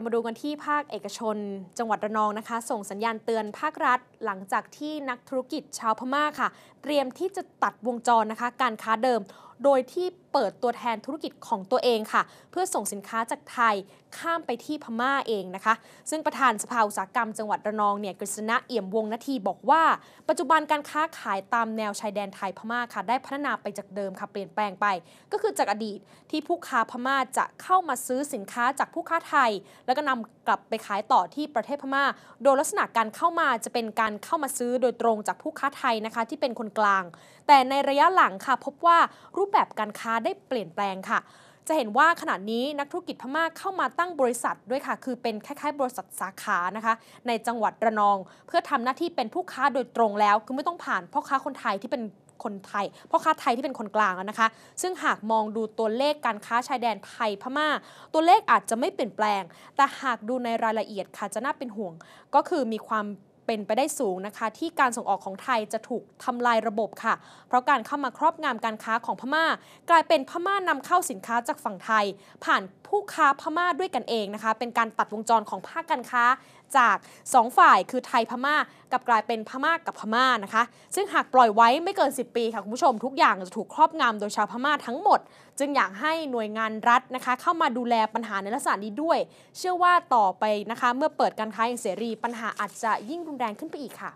เรามาดูกันที่ภาคเอกชน จังหวัดระนองนะคะ ส่งสัญญาณเตือนภาครัฐ หลังจากที่นักธุรกิจชาวพม่าค่ะ เตรียมที่จะตัดวงจรนะคะ การค้าเดิม โดยที่เปิดตัวแทนธุรกิจของตัวเองค่ะ เพื่อส่งสินค้าจากไทยข้ามไปที่พม่าเองนะคะ ซึ่งประธานสภาอุตสาหกรรมจังหวัดระนองเนี่ยกฤษณะเอี่ยมวงนาทีบอกว่า ปัจจุบันการค้าขายตามแนวชายแดนไทยพม่าค่ะได้พัฒนาไปจากเดิมค่ะเปลี่ยนแปลงไป ก็คือจากอดีตที่ผู้ค้าพม่าจะเข้ามาซื้อสินค้าจากผู้ค้าไทย แล้วก็นำกลับไปขายต่อที่ประเทศพม่า โดยลักษณะการเข้ามาจะเป็นการเข้ามาซื้อโดยตรงจากผู้ค้าไทยนะคะที่เป็นคนกลาง แต่ในระยะหลังค่ะพบว่ารูปแบบการค้าได้เปลี่ยนแปลงค่ะ จะเห็นว่าขณะนี้นักธุรกิจพม่าเข้ามาตั้งบริษัทด้วยค่ะ คือเป็นคล้ายๆ บริษัทสาขานะคะ ในจังหวัดระนอง เพื่อทำหน้าที่เป็นผู้ค้าโดยตรงแล้ว คือไม่ต้องผ่านพ่อค้าคนไทยที่เป็นคนไทยพ่อค้าไทยที่เป็นคนกลางแล้วนะคะ ซึ่งหากมองดูตัวเลขการค้าชายแดนไทยพม่า ตัวเลขอาจจะไม่เปลี่ยนแปลง แต่หากดูในรายละเอียดค่ะจะน่าเป็นห่วง ก็คือมีความ เป็นไปได้สูงนะคะ ที่การส่งออกของไทยจะถูกทำลายระบบค่ะ เพราะการเข้ามาครอบงำการค้าของพม่า กลายเป็นพม่านำเข้าสินค้าจากฝั่งไทย ผ่านผู้ค้าพม่าด้วยกันเองนะคะ เป็นการตัดวงจรของภาคการค้าจาก 2 ฝ่ายคือไทยพม่า กับกลายเป็นพม่ากับพม่านะคะ ซึ่งหากปล่อยไว้ไม่เกิน 10 ปีค่ะคุณผู้ชมทุกอย่างจะถูกครอบงำโดยชาวพม่าทั้งหมด จึงอยากให้หน่วยงานรัฐนะคะ เข้ามาดูแลปัญหาในลักษณะนี้ด้วย เชื่อว่าต่อไปนะคะ เมื่อเปิดการค้าอย่างเสรีปัญหาอาจจะยิ่งรุนแรงขึ้นไปอีกค่ะ